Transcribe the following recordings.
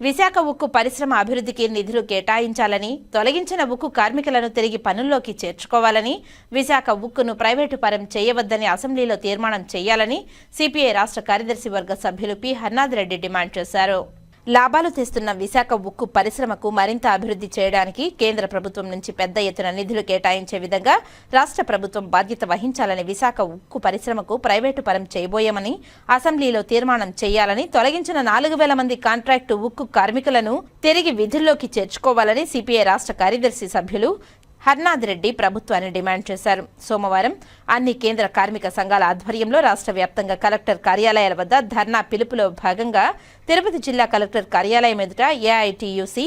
విశాఖ ఉక్కు పరిశ్రమ అభివృద్ధికి నిధులు కేటాయించాలని తొలగించిన ఉక్కు కార్మికులను తిరిగి పనుల్లోకి చేర్చుకోవాలని విశాఖ ఉక్కును ప్రైవేటు పరం చేయవద్దని అసెంబ్లీలో తీర్మానం చేయాలని సిపిఐ రాష్ట్ర కార్యదర్శి వర్గ సభ్యులు పి హర్నాథ్ డిమాండ్ చేశారు. లాభాలు తెస్తున్న విశాఖ ఉక్కు పరిశ్రమకు మరింత అభివృద్ధి చేయడానికి కేంద్ర ప్రభుత్వం నుంచి పెద్ద ఎత్తున నిధులు కేటాయించే విధంగా రాష్ట్ర ప్రభుత్వం బాధ్యత వహించాలని విశాఖ ఉక్కు పరిశ్రమకు ప్రైవేటు పరం చేయబోయామని అసెంబ్లీలో తీర్మానం చేయాలని తొలగించిన నాలుగు వేల మంది కాంట్రాక్టు ఉక్కు కార్మికులను తిరిగి విధుల్లోకి చేర్చుకోవాలని సిపిఐ రాష్ట్ర కార్యదర్శి సభ్యులు హర్నాథ్ రెడ్డి ప్రభుత్వాన్ని డిమాండ్ చేశారు. సోమవారం అన్ని కేంద్ర కార్మిక సంఘాల ఆధ్వర్యంలో రాష్ట్ర వ్యాప్తంగా కలెక్టర్ కార్యాలయాల వద్ద ధర్నా పిలుపులో భాగంగా తిరుపతి జిల్లా కలెక్టర్ కార్యాలయం ఎదుట ఏఐటియుసి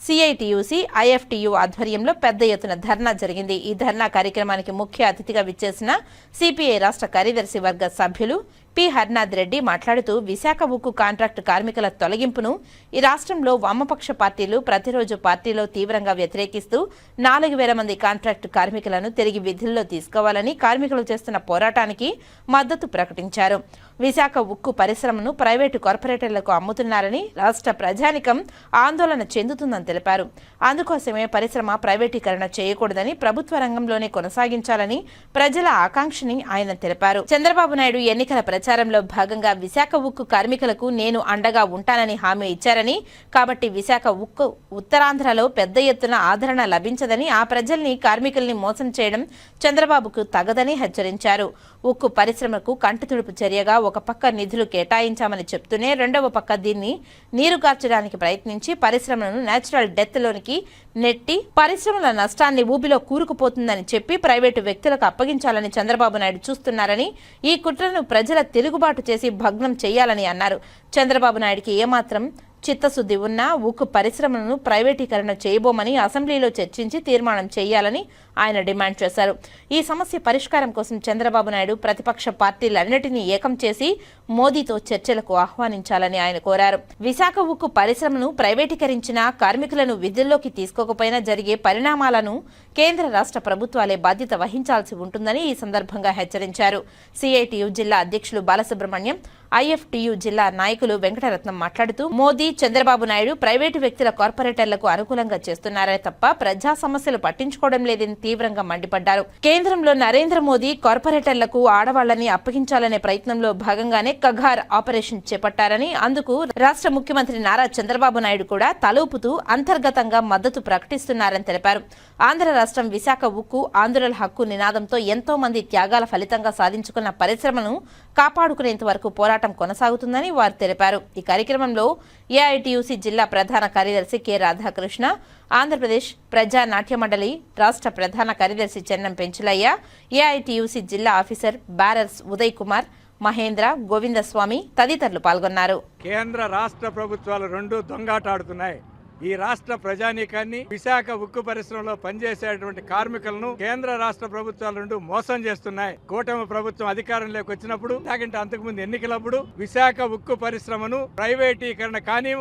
సిఐటియుసి ఐఎఫ్టియు ఆధ్వర్యంలో పెద్ద ఎత్తున ధర్నా జరిగింది. ఈ ధర్నా కార్యక్రమానికి ముఖ్య అతిథిగా విచ్చేసిన సిపిఐ రాష్ట్ర కార్యదర్శి వర్గ సభ్యులు పి. హర్నాథ్ రెడ్డి మాట్లాడుతూ విశాఖ ఉక్కు కాంట్రాక్టు కార్మికుల తొలగింపును ఈ రాష్ట్రంలో వామపక్ష పార్టీలు ప్రతిరోజు పార్టీలో తీవ్రంగా వ్యతిరేకిస్తూ నాలుగు వేల మంది కాంట్రాక్టు కార్మికులను తిరిగి విధుల్లో తీసుకోవాలని కార్మికులు చేస్తున్న పోరాటానికి మద్దతు ప్రకటించారు. విశాఖ ఉక్కు పరిశ్రమను ప్రైవేటు కార్పొరేటర్లకు అమ్ముతున్నారని రాష్ట్ర ప్రజానికం ఆందోళన చెందుతుందని తెలిపారు. అందుకోసమే పరిశ్రమ ప్రైవేటీకరణ చేయకూడదని ప్రభుత్వ రంగంలోనే కొనసాగించాలని ప్రజల ఆకాంక్షని ఆయన తెలిపారు. చంద్రబాబు నాయుడు ఎన్నికల ప్రచారంలో భాగంగా విశాఖ ఉక్కు కార్మికులకు నేను అండగా ఉంటానని హామీ ఇచ్చారని కాబట్టి విశాఖ ఉక్కు ఉత్తరాంధ్రలో పెద్ద ఎత్తున ఆదరణ లభించదని ఆ ప్రజల్ని కార్మికుల్ని మోసం చేయడం చంద్రబాబుకు తగదని హెచ్చరించారు. ఉక్కు పరిశ్రమకు కంటితుడుపు చర్యగా ఒక పక్క నిధులు కేటాయించామని చెప్తూనే రెండవ పక్క దీన్ని నీరుగార్చడానికి ప్రయత్నించి పరిశ్రమను నేచురల్ డెత్ లోనికి నెట్టి పరిశ్రమల నష్టాన్ని ఊబిలో కూరుకుపోతుందని చెప్పి ప్రైవేటు వ్యక్తులకు అప్పగించాలని చంద్రబాబు నాయుడు చూస్తున్నారని ఈ కుట్రను ప్రజల తిరుగుబాటు చేసి భగ్నం చేయాలని అన్నారు. చంద్రబాబు నాయుడికి ఏమాత్రం చిత్తశుద్ధి ఉన్న ఉక్కు పరిశ్రమలను ప్రైవేటీకరణ చేయబోమని అసెంబ్లీలో చర్చించి తీర్మానం చేయాలని ఆయన డిమాండ్ చేశారు. ఈ సమస్య పరిష్కారం కోసం చంద్రబాబు నాయుడు ప్రతిపక్ష పార్టీలన్నిటినీ ఏకం చేసి మోదీతో చర్చలకు ఆహ్వానించాలని ఆయన కోరారు. విశాఖ ఉక్కు పరిశ్రమను ప్రైవేటీకరించిన కార్మికులను విధుల్లోకి తీసుకోకపోయినా జరిగే పరిణామాలను కేంద్ర రాష్ట్ర ప్రభుత్వాలే బాధ్యత వహించాల్సి ఉంటుందని ఈ సందర్భంగా హెచ్చరించారు. సిఐటియు జిల్లా అధ్యక్షులు బాలసుబ్రహ్మణ్యం ఐఎఫ్టియు జిల్లా నాయకులు వెంకటరత్నం మాట్లాడుతూ మోదీ చంద్రబాబు నాయుడు ప్రైవేటు వ్యక్తుల కార్పొరేటర్లకు అనుకూలంగా చేస్తున్నారే తప్ప ప్రజా సమస్యలు పట్టించుకోవడం లేదని తీవ్రంగా మండిపడ్డారు. కేంద్రంలో నరేంద్ర మోదీ కార్పొరేటర్లకు ఆడవాళ్ళని అప్పగించాలనే ప్రయత్నంలో భాగంగానే కఘార్ ఆపరేషన్ చేపట్టారని అందుకు రాష్ట్ర ముఖ్యమంత్రి నారా చంద్రబాబు నాయుడు కూడా తలూపుతూ అంతర్గతంగా మద్దతు ప్రకటిస్తున్నారని తెలిపారు. ఆంధ్ర రాష్ట్రం విశాఖ ఉక్కు ఆంధ్రుల హక్కు నినాదంతో ఎంతో మంది త్యాగాల ఫలితంగా సాధించుకున్న పరిశ్రమను కాపాడుకునేంత వరకు పోరాటం కొనసాగుతుందని వారు తెలిపారు. ఈ కార్యక్రమంలో ఏఐటియుసి జిల్లా ప్రధాన కార్యదర్శి కె రాధాకృష్ణ ఆంధ్రప్రదేశ్ ప్రజా నాట్య మండలి రాష్ట్ర ప్రధాన కార్యదర్శి చెన్నం పెంచులయ్య ఏఐటియుసి జిల్లా ఆఫీసర్ బ్యారర్స్ ఉదయ్ కుమార్ మహేంద్ర గోవిందస్వామి తదితరులు పాల్గొన్నారు. కేంద్ర రాష్ట్ర ప్రభుత్వాలు రెండు దొంగాటాడుతున్నాయి. ఈ రాష్ట్ర ప్రజానీకాన్ని విశాఖ ఉక్కు పరిశ్రమలో పనిచేసేటువంటి కార్మికులను కేంద్ర రాష్ట్ర ప్రభుత్వాలు రెండు మోసం చేస్తున్నాయి. కూటమి ప్రభుత్వం అధికారంలోకి వచ్చినప్పుడు లేకుంటే అంతకుముందు ఎన్నికలప్పుడు విశాఖ ఉక్కు పరిశ్రమను ప్రైవేటీకరణ కానీ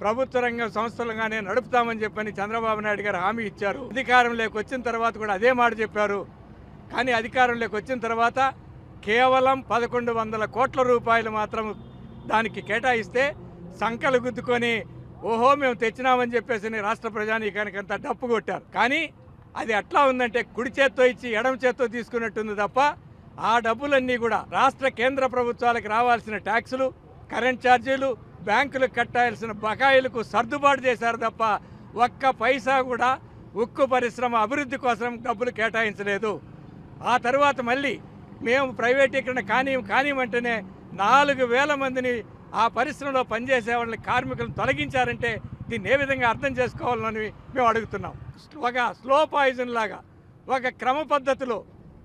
ప్రభుత్వ రంగ సంస్థలుగానే నడుపుతామని చెప్పని చంద్రబాబు నాయుడు గారు హామీ ఇచ్చారు. అధికారంలోకి వచ్చిన తర్వాత కూడా అదే మాట చెప్పారు. కానీ అధికారంలోకి వచ్చిన తర్వాత కేవలం పదకొండు వందల కోట్ల రూపాయలు మాత్రం దానికి కేటాయిస్తే సంకలు గుద్దుకొని ఓహో మేము తెచ్చినామని చెప్పేసి రాష్ట్ర ప్రజానీకానికి అంతా డప్పు కొట్టారు. కానీ అది ఎట్లా ఉందంటే కుడి చేత్తో ఇచ్చి ఎడమ చేత్తో తీసుకున్నట్టుంది తప్ప ఆ డబ్బులన్నీ కూడా రాష్ట్ర కేంద్ర ప్రభుత్వాలకు రావాల్సిన ట్యాక్సులు కరెంట్ ఛార్జీలు బ్యాంకులకు కట్టాల్సిన బకాయిలకు సర్దుబాటు చేశారు తప్ప ఒక్క పైసా కూడా ఉక్కు పరిశ్రమ అభివృద్ధి కోసం డబ్బులు కేటాయించలేదు. ఆ తర్వాత మళ్ళీ మేము ప్రైవేటీకరణ కానీ కానివ్వంటేనే నాలుగు వేల మందిని ఆ పరిశ్రమలో పనిచేసే వాళ్ళని కార్మికులను తొలగించారంటే దీన్ని ఏ విధంగా అర్థం చేసుకోవాలని మేము అడుగుతున్నాం. ఒక స్లో పాయిజన్ లాగా ఒక క్రమ పద్ధతిలో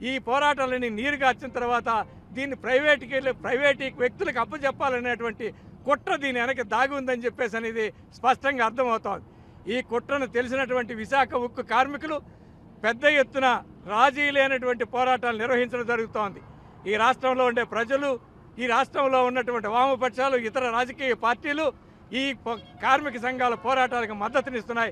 ఈ పోరాటాలని నీరుగార్చిన తర్వాత దీన్ని ప్రైవేట్కి వెళ్ళి ప్రైవేట్ వ్యక్తులకు అప్పచెప్పాలనేటువంటి కుట్ర దీని వెనక దాగి ఉందని చెప్పేసి అనేది స్పష్టంగా అర్థమవుతోంది. ఈ కుట్రను తెలిసినటువంటి విశాఖ ఉక్కు కార్మికులు పెద్ద ఎత్తున రాజీ లేనటువంటి పోరాటాలు నిర్వహించడం జరుగుతోంది. ఈ రాష్ట్రంలో ఉండే ప్రజలు ఈ రాష్ట్రంలో ఉన్నటువంటి వామపక్షాలు ఇతర రాజకీయ పార్టీలు ఈ కార్మిక సంఘాల పోరాటాలకు మద్దతునిస్తున్నాయి.